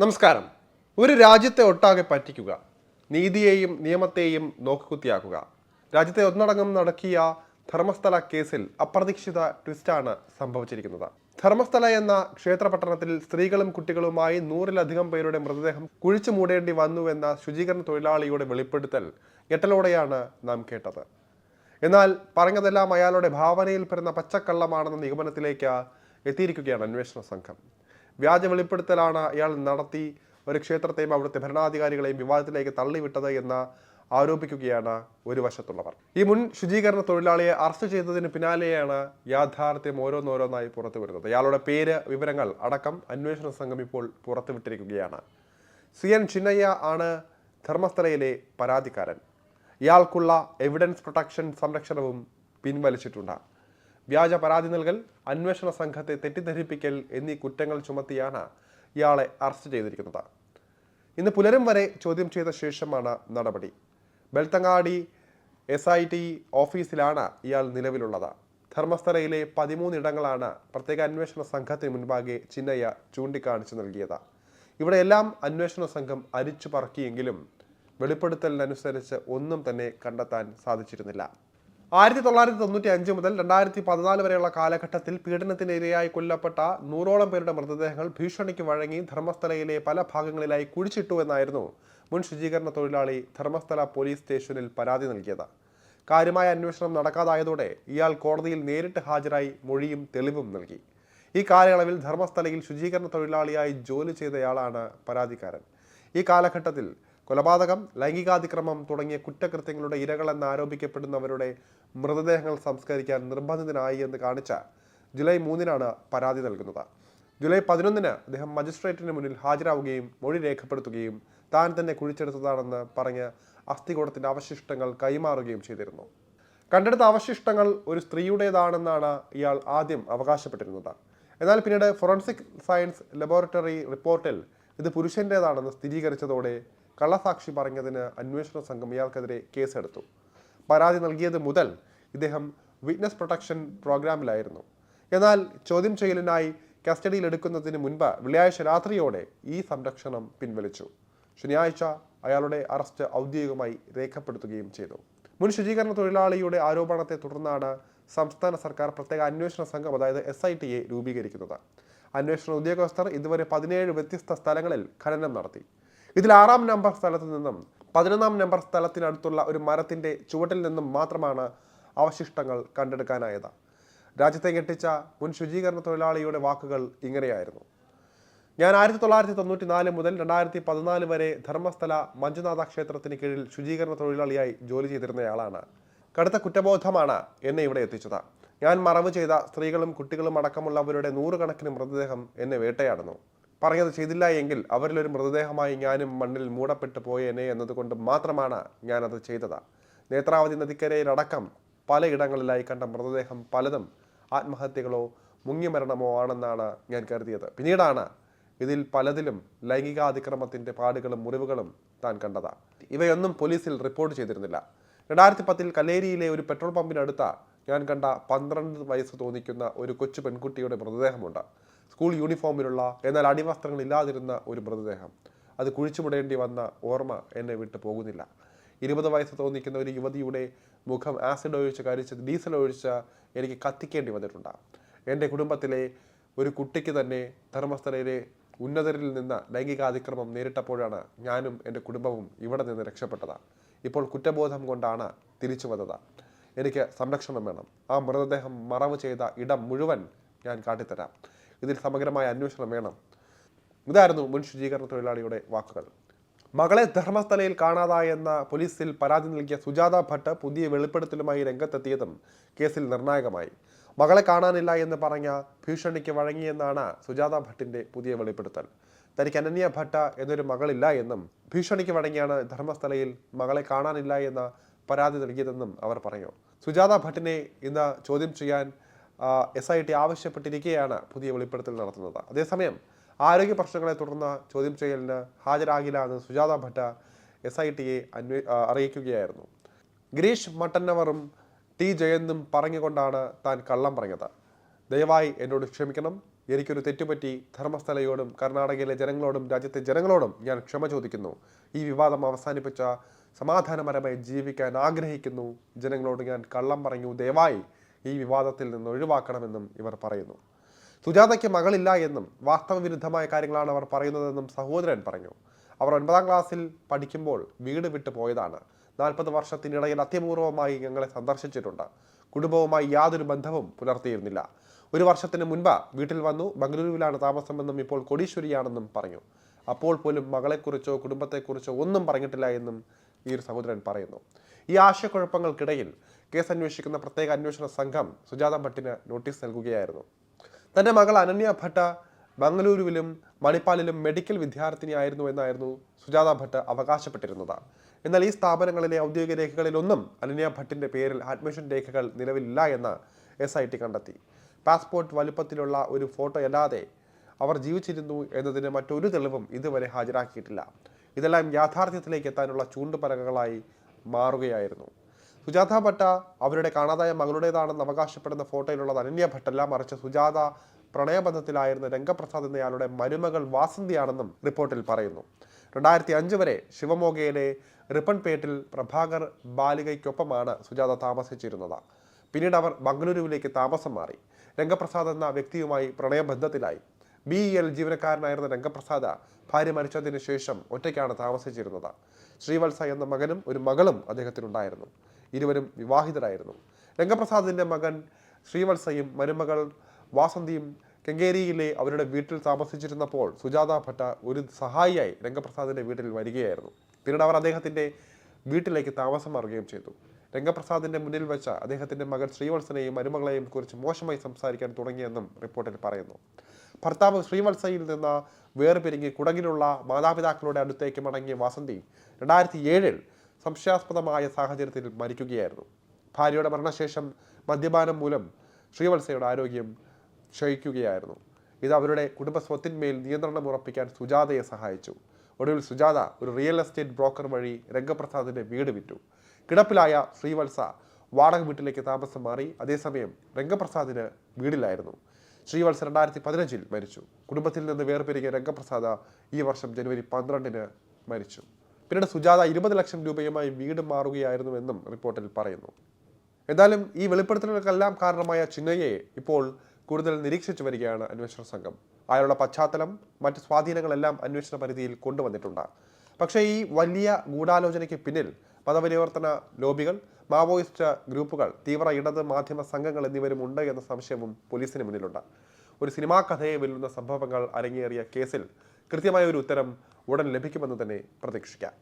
നമസ്കാരം. ഒരു രാജ്യത്തെ ഒട്ടാകെ പറ്റിക്കുക നീതിയെയും നിയമത്തെയും നോക്കുകുത്തിയാക്കുക. രാജ്യത്തെ ഒന്നടങ്കം നടക്കിയ ധർമ്മസ്ഥല കേസിൽ അപ്രതീക്ഷിത ട്വിസ്റ്റാണ് സംഭവിച്ചിരിക്കുന്നത്. ധർമ്മസ്ഥല എന്ന ക്ഷേത്രപട്ടണത്തിൽ സ്ത്രീകളും കുട്ടികളുമായി നൂറിലധികം പേരുടെ മൃതദേഹം കുഴിച്ചു മൂടേണ്ടി വന്നുവെന്ന ശുചീകരണ തൊഴിലാളിയുടെ വെളിപ്പെടുത്തൽ ഞെട്ടലോടെയാണ് നാം കേട്ടത്. എന്നാൽ പറഞ്ഞതെല്ലാം അയാളുടെ ഭാവനയിൽ പെടുന്ന പച്ചക്കള്ളമാണെന്ന നിഗമനത്തിലേക്ക് എത്തിയിരിക്കുകയാണ് അന്വേഷണ സംഘം. വ്യാജ വെളിപ്പെടുത്തലാണ് ഇയാൾ നടത്തി ഒരു ക്ഷേത്രത്തെയും അവിടുത്തെ ഭരണാധികാരികളെയും വിവാദത്തിലേക്ക് തള്ളിവിട്ടത് എന്ന് ആരോപിക്കുകയാണ് ഒരു വശത്തുള്ളവർ. ഈ മുൻ ശുചീകരണ തൊഴിലാളിയെ അറസ്റ്റ് ചെയ്തതിന് പിന്നാലെയാണ് യാഥാർത്ഥ്യം ഓരോന്നോരോന്നായി പുറത്തു വരുന്നത്. ഇയാളുടെ പേര് വിവരങ്ങൾ അടക്കം അന്വേഷണ സംഘം ഇപ്പോൾ പുറത്തുവിട്ടിരിക്കുകയാണ്. സി എൻ ചിന്നയ്യ ആണ് ധർമ്മസ്ഥലയിലെ പരാതിക്കാരൻ. ഇയാൾക്കുള്ള എവിഡൻസ് പ്രൊട്ടക്ഷൻ സംരക്ഷണവും പിൻവലിച്ചിട്ടുണ്ട്. വ്യാജ പരാതി നൽകൽ അന്വേഷണ സംഘത്തെ തെറ്റിദ്ധരിപ്പിക്കൽ എന്നീ കുറ്റങ്ങൾ ചുമത്തിയാണ് ഇയാളെ അറസ്റ്റ് ചെയ്തിരിക്കുന്നത്. ഇന്ന് പുലരും വരെ ചോദ്യം ചെയ്ത ശേഷമാണ് നടപടി. ബെൽത്തങ്ങാടി എസ് ഐ ടി ഓഫീസിലാണ് ഇയാൾ നിലവിലുള്ളത്. ധർമ്മസ്ഥലയിലെ പതിമൂന്നിടങ്ങളാണ് പ്രത്യേക അന്വേഷണ സംഘത്തിന് മുൻപാകെ ചിന്നയ്യ ചൂണ്ടിക്കാണിച്ചു നൽകിയത്. ഇവിടെയെല്ലാം അന്വേഷണ സംഘം അരിച്ചു പറക്കിയെങ്കിലും വെളിപ്പെടുത്തലിനനുസരിച്ച് ഒന്നും തന്നെ കണ്ടെത്താൻ സാധിച്ചിരുന്നില്ല. ആയിരത്തി തൊള്ളായിരത്തി തൊണ്ണൂറ്റി അഞ്ച് മുതൽ രണ്ടായിരത്തി പതിനാല് വരെയുള്ള കാലഘട്ടത്തിൽ പീഡനത്തിന് ഇരയായി കൊല്ലപ്പെട്ട നൂറോളം പേരുടെ മൃതദേഹങ്ങൾ ഭീഷണിക്ക് വഴങ്ങി ധർമ്മസ്ഥലയിലെ പല ഭാഗങ്ങളിലായി കുഴിച്ചിട്ടു എന്നായിരുന്നു മുൻ ശുചീകരണ തൊഴിലാളി ധർമ്മസ്ഥല പോലീസ് സ്റ്റേഷനിൽ പരാതി നൽകിയത്. കാര്യമായ അന്വേഷണം നടക്കാതായതോടെ ഇയാൾ കോടതിയിൽ നേരിട്ട് ഹാജരായി മൊഴിയും തെളിവും നൽകി. ഈ കാലയളവിൽ ധർമ്മസ്ഥലയിൽ ശുചീകരണ തൊഴിലാളിയായി ജോലി ചെയ്തയാളാണ് പരാതിക്കാരൻ. ഈ കാലഘട്ടത്തിൽ കൊലപാതകം ലൈംഗികാതിക്രമം തുടങ്ങിയ കുറ്റകൃത്യങ്ങളുടെ ഇരകളെന്ന് ആരോപിക്കപ്പെടുന്നവരുടെ മൃതദേഹങ്ങൾ സംസ്കരിക്കാൻ നിർബന്ധിതനായി എന്ന് കാണിച്ച ജൂലൈ മൂന്നിനാണ് പരാതി നൽകുന്നത്. ജൂലൈ പതിനൊന്നിന് അദ്ദേഹം മജിസ്ട്രേറ്റിന് മുന്നിൽ ഹാജരാവുകയും മൊഴി രേഖപ്പെടുത്തുകയും താൻ തന്നെ കുഴിച്ചെടുത്തതാണെന്ന് പറഞ്ഞ് അസ്ഥികൂടത്തിന്റെ അവശിഷ്ടങ്ങൾ കൈമാറുകയും ചെയ്തിരുന്നു. കണ്ടെടുത്ത അവശിഷ്ടങ്ങൾ ഒരു സ്ത്രീയുടേതാണെന്നാണ് ഇയാൾ ആദ്യം അവകാശപ്പെട്ടിരുന്നത്. എന്നാൽ പിന്നീട് ഫോറൻസിക് സയൻസ് ലബോറട്ടറി റിപ്പോർട്ടിൽ ഇത് പുരുഷന്റേതാണെന്ന് സ്ഥിരീകരിച്ചതോടെ കള്ളസാക്ഷി പറഞ്ഞതിന് അന്വേഷണ സംഘം ഇയാൾക്കെതിരെ കേസെടുത്തു. പരാതി നൽകിയത് മുതൽ ഇദ്ദേഹം വിറ്റ്നസ് പ്രൊട്ടക്ഷൻ പ്രോഗ്രാമിലായിരുന്നു. എന്നാൽ ചോദ്യം ചെയ്യലിനായി കസ്റ്റഡിയിൽ എടുക്കുന്നതിന് മുൻപ് വെള്ളിയാഴ്ച രാത്രിയോടെ ഈ സംരക്ഷണം പിൻവലിച്ചു. ശനിയാഴ്ച അയാളുടെ അറസ്റ്റ് ഔദ്യോഗികമായി രേഖപ്പെടുത്തുകയും ചെയ്തു. മുൻ ശുചീകരണ തൊഴിലാളിയുടെ ആരോപണത്തെ തുടർന്നാണ് സംസ്ഥാന സർക്കാർ പ്രത്യേക അന്വേഷണ സംഘം അതായത് എസ് ഐ ടിയെ രൂപീകരിക്കുന്നത്. അന്വേഷണ ഉദ്യോഗസ്ഥർ ഇതുവരെ പതിനേഴ് വ്യത്യസ്ത സ്ഥലങ്ങളിൽ ഖനനം നടത്തി. ഇതിൽ ആറാം നമ്പർ സ്ഥലത്ത് നിന്നും പതിനൊന്നാം നമ്പർ സ്ഥലത്തിനടുത്തുള്ള ഒരു മരത്തിന്റെ ചുവട്ടിൽ നിന്നും മാത്രമാണ് അവശിഷ്ടങ്ങൾ കണ്ടെടുക്കാനായത്. രാജ്യത്തെ ഞെട്ടിച്ച മുൻ ശുചീകരണ തൊഴിലാളിയുടെ വാക്കുകൾ ഇങ്ങനെയായിരുന്നു. ഞാൻ ആയിരത്തി തൊള്ളായിരത്തി തൊണ്ണൂറ്റി നാല് മുതൽ രണ്ടായിരത്തി പതിനാല് വരെ ധർമ്മസ്ഥല മഞ്ജുനാഥ ക്ഷേത്രത്തിന് കീഴിൽ ശുചീകരണ തൊഴിലാളിയായി ജോലി ചെയ്തിരുന്നയാളാണ്. കടുത്ത കുറ്റബോധമാണ് എന്നെ ഇവിടെ എത്തിച്ചത്. ഞാൻ മറവ് ചെയ്ത സ്ത്രീകളും കുട്ടികളും അടക്കമുള്ളവരുടെ നൂറുകണക്കിന് മൃതദേഹം എന്നെ വേട്ടയാടുന്നു. പറഞ്ഞത് ചെയ്തില്ല എങ്കിൽ അവരിലൊരു മൃതദേഹമായി ഞാനും മണ്ണിൽ മൂടപ്പെട്ടു പോയേനെ എന്നതുകൊണ്ട് മാത്രമാണ് ഞാനത് ചെയ്തത്. നേത്രാവതി നദിക്കരയിലടക്കം പലയിടങ്ങളിലായി കണ്ട മൃതദേഹം പലതും ആത്മഹത്യകളോ മുങ്ങിമരണമോ ആണെന്നാണ് ഞാൻ കരുതിയത്. പിന്നീടാണ് ഇതിൽ പലതിലും ലൈംഗികാതിക്രമത്തിന്റെ പാടുകളും മുറിവുകളും താൻ കണ്ടത്. ഇവയൊന്നും പോലീസിൽ റിപ്പോർട്ട് ചെയ്തിരുന്നില്ല. രണ്ടായിരത്തി പത്തിൽ കല്ലേരിയിലെ ഒരു പെട്രോൾ പമ്പിനടുത്ത ഞാൻ കണ്ട പന്ത്രണ്ട് വയസ്സ് തോന്നിക്കുന്ന ഒരു കൊച്ചു പെൺകുട്ടിയുടെ മൃതദേഹമുണ്ട്. സ്കൂൾ യൂണിഫോമിലുള്ള എന്നാൽ അടിവസ്ത്രങ്ങൾ ഇല്ലാതിരുന്ന ഒരു മൃതദേഹം. അത് കുഴിച്ചുമിടേണ്ടി വന്ന ഓർമ്മ എന്നെ വിട്ടു പോകുന്നില്ല. ഇരുപത് വയസ്സ് തോന്നിക്കുന്ന ഒരു യുവതിയുടെ മുഖം ആസിഡ് ഒഴിച്ച് കരിച്ച് ഡീസൽ ഒഴിച്ച് എനിക്ക് കത്തിക്കേണ്ടി വന്നിട്ടുണ്ട്. എന്റെ കുടുംബത്തിലെ ഒരു കുട്ടിക്ക് തന്നെ ധർമ്മസ്ഥലയിലെ ഉന്നതരിൽ നിന്ന് ലൈംഗികാതിക്രമം നേരിട്ടപ്പോഴാണ് ഞാനും എന്റെ കുടുംബവും ഇവിടെ നിന്ന് രക്ഷപ്പെട്ടത്. ഇപ്പോൾ കുറ്റബോധം കൊണ്ടാണ് തിരിച്ചു വന്നത്. എനിക്ക് സംരക്ഷണം വേണം. ആ മൃതദേഹം മറവ് ചെയ്ത ഇടം മുഴുവൻ ഞാൻ കാട്ടിത്തരാം. ഇതിൽ സമഗ്രമായ അന്വേഷണം വേണം. ഇതായിരുന്നു മുൻ ശുചീകരണ തൊഴിലാളിയുടെ വാക്കുകൾ. മകളെ ധർമ്മസ്ഥലയിൽ കാണാതായെന്ന പോലീസിൽ പരാതി നൽകിയ സുജാത ഭട്ട് പുതിയ വെളിപ്പെടുത്തലുമായി രംഗത്തെത്തിയതും കേസിൽ നിർണായകമായി. മകളെ കാണാനില്ല എന്ന് പറഞ്ഞ ഭീഷണിക്ക് വഴങ്ങിയെന്നാണ് സുജാത ഭട്ടിന്റെ പുതിയ വെളിപ്പെടുത്തൽ. തനിക്ക് അനന്യ ഭട്ട എന്നൊരു മകളില്ല എന്നും ഭീഷണിക്ക് വഴങ്ങിയാണ് ധർമ്മസ്ഥലയിൽ മകളെ കാണാനില്ല എന്ന പരാതി നൽകിയതെന്നും അവർ പറഞ്ഞു. സുജാത ഭട്ടിനെ ഇന്ന് ചോദ്യം ചെയ്യാൻ എസ് ഐ ടി ആവശ്യപ്പെട്ടിരിക്കുകയാണ് പുതിയ വെളിപ്പെടുത്തൽ നടത്തുന്നത്. അതേസമയം ആരോഗ്യ പ്രശ്നങ്ങളെ തുടർന്ന് ചോദ്യം ചെയ്യലിന് ഹാജരാകില്ല എന്ന് സുജാത ഭട്ട എസ് ഐ ടിയെ അന്വേ അറിയിക്കുകയായിരുന്നു. ഗിരീഷ് മട്ടന്നവറും ടി ജയന്തും പറഞ്ഞുകൊണ്ടാണ് താൻ കള്ളം പറഞ്ഞത്. ദയവായി എന്നോട് ക്ഷമിക്കണം. എനിക്കൊരു തെറ്റുപറ്റി ധർമ്മസ്ഥലയോടും കർണാടകയിലെ ജനങ്ങളോടും രാജ്യത്തെ ജനങ്ങളോടും ഞാൻ ക്ഷമ ചോദിക്കുന്നു. ഈ വിവാദം അവസാനിപ്പിച്ച സമാധാനപരമായി ജീവിക്കാൻ ആഗ്രഹിക്കുന്നു. ജനങ്ങളോട് ഞാൻ കള്ളം പറഞ്ഞു. ദയവായി ഈ വിവാദത്തിൽ നിന്ന് ഒഴിവാക്കണമെന്നും ഇവർ പറയുന്നു. സുജാതയ്ക്ക് മകളില്ല എന്നും വാസ്തവവിരുദ്ധമായ കാര്യങ്ങളാണ് അവർ പറയുന്നതെന്നും സഹോദരൻ പറഞ്ഞു. അവർ ഒൻപതാം ക്ലാസ്സിൽ പഠിക്കുമ്പോൾ വീട് വിട്ടു പോയതാണ്. നാൽപ്പത് വർഷത്തിനിടയിൽ അത്യപൂർവമായി ഞങ്ങളെ സന്ദർശിച്ചിട്ടുണ്ട്. കുടുംബവുമായി യാതൊരു ബന്ധവും പുലർത്തിയിരുന്നില്ല. ഒരു വർഷത്തിന് മുൻപ് വീട്ടിൽ വന്നു ബംഗളൂരുവിലാണ് താമസമെന്നും ഇപ്പോൾ കൊടീശ്വരിയാണെന്നും പറഞ്ഞു. അപ്പോൾ പോലും മകളെക്കുറിച്ചോ കുടുംബത്തെക്കുറിച്ചോ ഒന്നും പറഞ്ഞിട്ടില്ല എന്നും ഈ ഒരു സഹോദരൻ പറയുന്നു. ഈ ആശയക്കുഴപ്പങ്ങൾക്കിടയിൽ കേസ് അന്വേഷിക്കുന്ന പ്രത്യേക അന്വേഷണ സംഘം സുജാത ഭട്ടിന് നോട്ടീസ് നൽകുകയായിരുന്നു. തന്റെ മകൾ അനന്യ ഭട്ട ബംഗളൂരുവിലും മണിപ്പാലിലും മെഡിക്കൽ വിദ്യാർത്ഥിനിയായിരുന്നു എന്നായിരുന്നു സുജാത ഭട്ട് അവകാശപ്പെട്ടിരുന്നത്. എന്നാൽ ഈ സ്ഥാപനങ്ങളിലെ ഔദ്യോഗിക രേഖകളിലൊന്നും അനന്യ ഭട്ടിന്റെ പേരിൽ അഡ്മിഷൻ രേഖകൾ നിലവിലില്ല എന്ന് എസ് ഐ ടി കണ്ടെത്തി. പാസ്പോർട്ട് വലുപ്പത്തിലുള്ള ഒരു ഫോട്ടോ അല്ലാതെ അവർ ജീവിച്ചിരുന്നു എന്നതിന് മറ്റൊരു തെളിവും ഇതുവരെ ഹാജരാക്കിയിട്ടില്ല. ഇതെല്ലാം യാഥാർത്ഥ്യത്തിലേക്ക് എത്താനുള്ള ചൂണ്ടുപലകകളായി മാറുകയായിരുന്നു. സുജാത ഭട്ട അവരുടെ കാണാതായ മകളുടേതാണെന്ന് അവകാശപ്പെടുന്ന ഫോട്ടോയിലുള്ളത് അനന്യ ഭട്ടല്ല. മറിച്ച് സുജാത പ്രണയബന്ധത്തിലായിരുന്ന രംഗപ്രസാദ് എന്നയാളുടെ മരുമകൾ വാസന്തിയാണെന്നും റിപ്പോർട്ടിൽ പറയുന്നു. രണ്ടായിരത്തി അഞ്ച് വരെ ശിവമോഗയിലെ റിപ്പൺപേട്ടിൽ പ്രഭാകർ ബാലികയ്ക്കൊപ്പമാണ് സുജാത താമസിച്ചിരുന്നത്. പിന്നീട് അവർ ബംഗളൂരുവിലേക്ക് താമസം മാറി. രംഗപ്രസാദ് എന്ന വ്യക്തിയുമായി പ്രണയബന്ധത്തിലായി. ബി എൽ ജീവനക്കാരനായിരുന്ന രംഗപ്രസാദ ഭാര്യ മരിച്ചതിന് ശേഷം ഒറ്റയ്ക്കാണ് താമസിച്ചിരുന്നത്. ശ്രീവത്സ എന്ന മകനും ഒരു മകളും അദ്ദേഹത്തിനുണ്ടായിരുന്നു. ഇരുവരും വിവാഹിതരായിരുന്നു. രംഗപ്രസാദിന്റെ മകൻ ശ്രീവത്സയും മരുമകൾ വാസന്തിയും കെങ്കേരിയിലെ അവരുടെ വീട്ടിൽ താമസിച്ചിരുന്നപ്പോൾ സുജാത ഭട്ട ഒരു സഹായിയായി രംഗപ്രസാദിന്റെ വീട്ടിൽ വരികയായിരുന്നു. പിന്നീട് അവർ അദ്ദേഹത്തിന്റെ വീട്ടിലേക്ക് താമസം മാറുകയും ചെയ്തു. രംഗപ്രസാദിന്റെ മുന്നിൽ വെച്ച അദ്ദേഹത്തിന്റെ മകൻ ശ്രീവത്സനെയും മരുമകളെയും കുറിച്ച് മോശമായി സംസാരിക്കാൻ തുടങ്ങിയെന്നും റിപ്പോർട്ടിൽ പറയുന്നു. ഭർത്താവ് ശ്രീവത്സയിൽ നിന്ന് വേർപിരിഞ്ഞ് കുടങ്ങിലുള്ള മാതാപിതാക്കളുടെ അടുത്തേക്ക് മടങ്ങിയ വാസന്തി രണ്ടായിരത്തി ഏഴിൽ സംശയാസ്പദമായ സാഹചര്യത്തിൽ മരിക്കുകയായിരുന്നു. ഭാര്യയുടെ മരണശേഷം മദ്യപാനം മൂലം ശ്രീവത്സയുടെ ആരോഗ്യം ക്ഷയിക്കുകയായിരുന്നു. ഇത് അവരുടെ കുടുംബ സ്വത്തിന്മേൽ നിയന്ത്രണം ഉറപ്പിക്കാൻ സുജാതയെ സഹായിച്ചു. ഒടുവിൽ സുജാത ഒരു റിയൽ എസ്റ്റേറ്റ് ബ്രോക്കർ വഴി രംഗപ്രസാദിന്റെ വീട് വിറ്റു. കിടപ്പിലായ ശ്രീവത്സ വാടക വീട്ടിലേക്ക് താമസം മാറി അതേസമയം രംഗപ്രസാദിന് വീടിലായിരുന്നു ശ്രീവത്സ രണ്ടായിരത്തി പതിനഞ്ചിൽ മരിച്ചു. കുടുംബത്തിൽ നിന്ന് വേർപിരിഞ്ഞ രംഗപ്രസാദ ഈ വർഷം ജനുവരി പന്ത്രണ്ടിന് മരിച്ചു. പിന്നീട് സുജാത ഇരുപത് ലക്ഷം രൂപയുമായി വീട് മാറുകയായിരുന്നുവെന്നും റിപ്പോർട്ടിൽ പറയുന്നു. എന്തായാലും ഈ വെളിപ്പെടുത്തലുകൾക്കെല്ലാം കാരണമായ ചിന്നയെ ഇപ്പോൾ കൂടുതൽ നിരീക്ഷിച്ചു വരികയാണ് അന്വേഷണ സംഘം. അയാളുടെ പശ്ചാത്തലം മറ്റ് സ്വാധീനങ്ങളെല്ലാം അന്വേഷണ പരിധിയിൽ കൊണ്ടുവന്നിട്ടുണ്ട്. പക്ഷേ ഈ വലിയ ഗൂഢാലോചനയ്ക്ക് പിന്നിൽ മതപരിവർത്തന ലോബികൾ മാവോയിസ്റ്റ് ഗ്രൂപ്പുകൾ തീവ്ര ഇടത് മാധ്യമ സംഘങ്ങൾ എന്നിവരും ഉണ്ട് എന്ന സംശയവും പോലീസിന് മുന്നിലുണ്ട്. ഒരു സിനിമാ കഥയെ വെല്ലുന്ന സംഭവങ്ങൾ അരങ്ങേറിയ കേസിൽ കൃത്യമായ ഒരു ഉത്തരം ഉടൻ ലഭിക്കുമെന്ന് തന്നെ പ്രതീക്ഷിക്കാം.